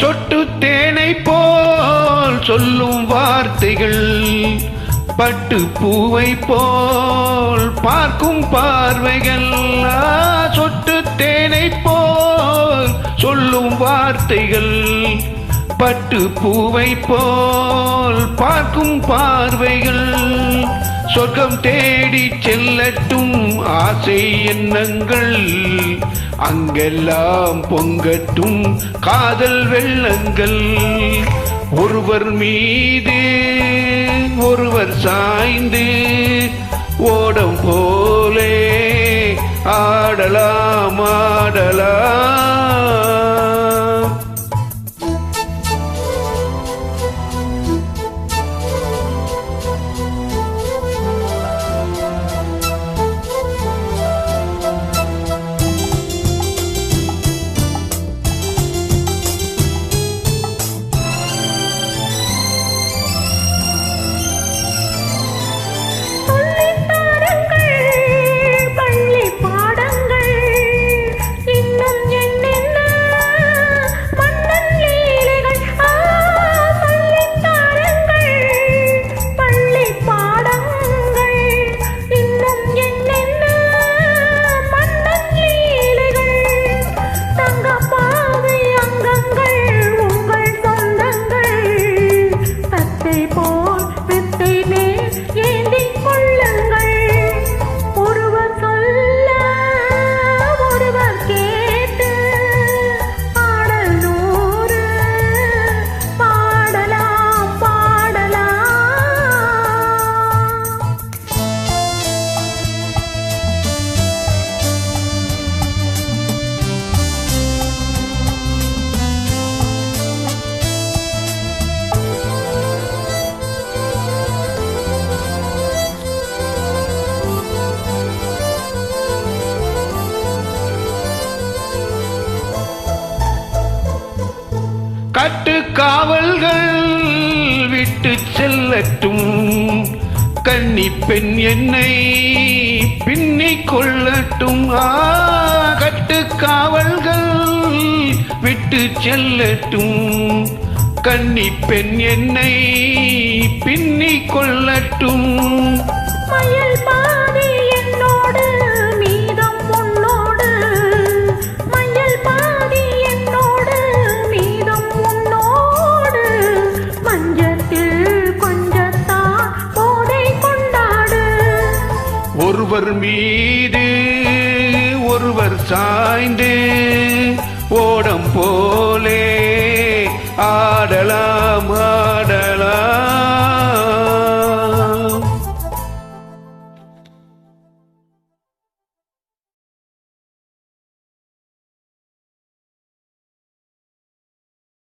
சொட்டு தேனை போல் சொல்லும் வார்த்தைகள் பட்டு பூவை போல் பார்க்கும் பார்வைகள். சொட்டு தேனை போல் சொல்லும் வார்த்தைகள் பட்டு பூவை போல் பார்க்கும் பார்வைகள். சொர்க்கம் தேடி செல்லட்டும் ஆசை எண்ணங்கள். அங்கெல்லாம் பொங்கட்டும் காதல் வெள்ளங்கள். ஒருவர் மீது ஒருவர் சாய்ந்து ஓடம் போலே ஆடலாம் ஆடலாம். கட்டு காவல்கள் விட்டு செல்லட்டும். கன்னி பெண் என்னை பின்னிக் கொள்ளட்டும். ஆ கட்டு காவல்கள் விட்டு செல்லட்டும். கன்னி பெண் என்னை பின்னிக் கொள்ளட்டும். மீது ஒருவர் சாய்ந்து ஓடம் போலே ஆடலாம்